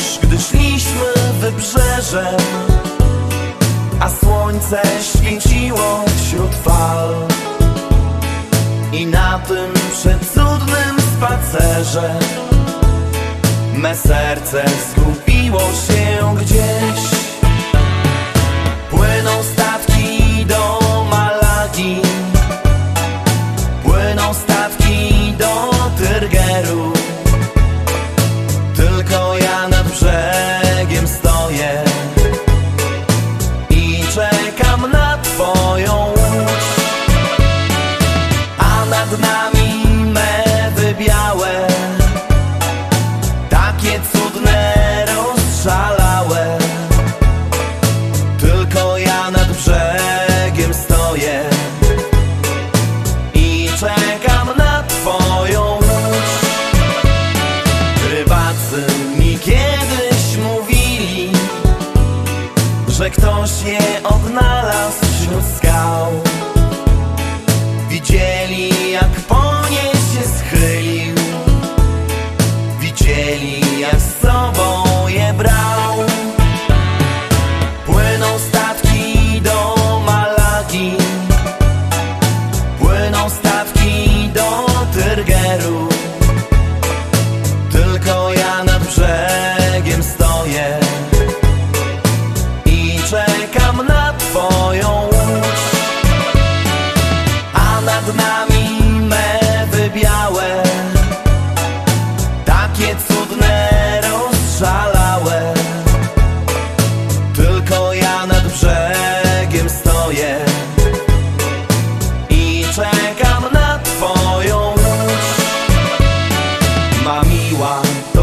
już, gdy szliśmy wybrzeżem A słońce świeciło wśród fal. I na tym przecudnym spacerze Me serce zgubiło się gdzieś. ktoś je odnalazł wśród skał. Widzieli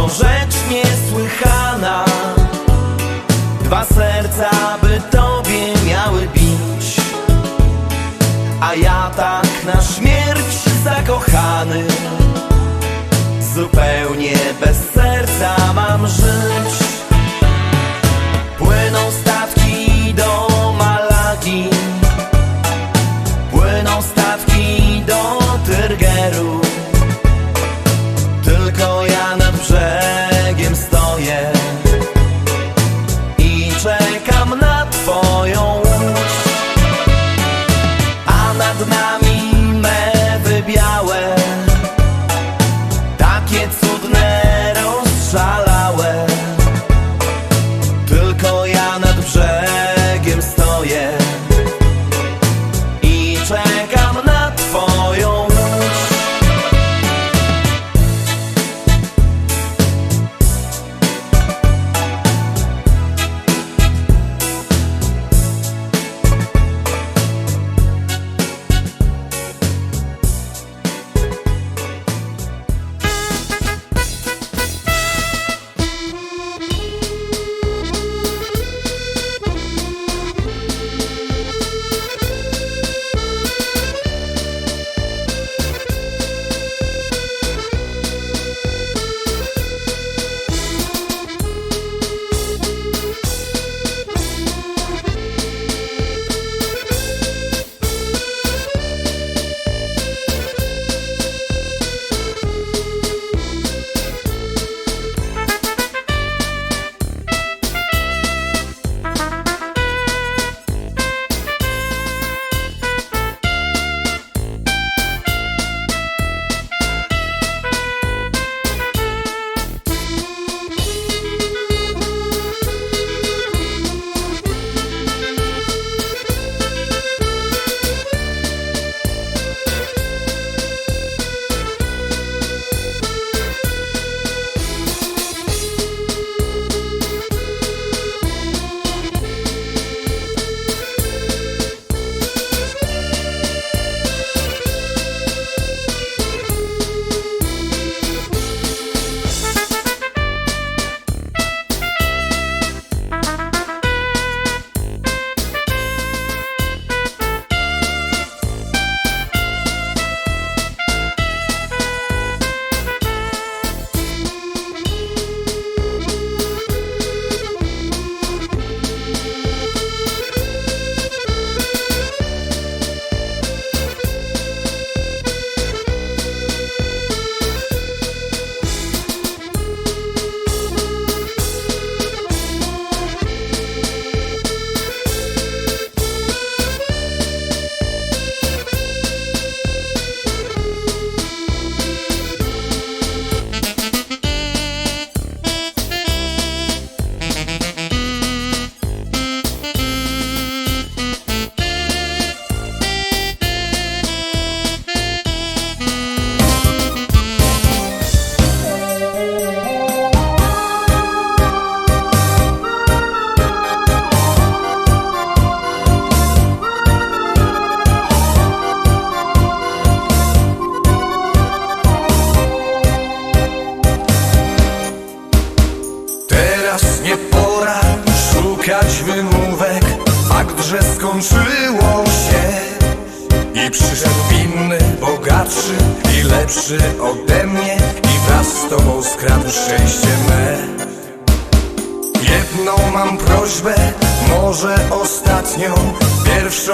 rzecz niesłychana Dwa serca, by tobie miały bić. A ja tak na śmierć zakochany. Zupełnie bez teraz nie pora szukać wymówek. Fakt, że skończyło się I przyszedł inny, bogatszy i lepszy ode mnie I wraz z tobą skradł szczęście me. Jedną mam prośbę, może ostatnią Pierwszą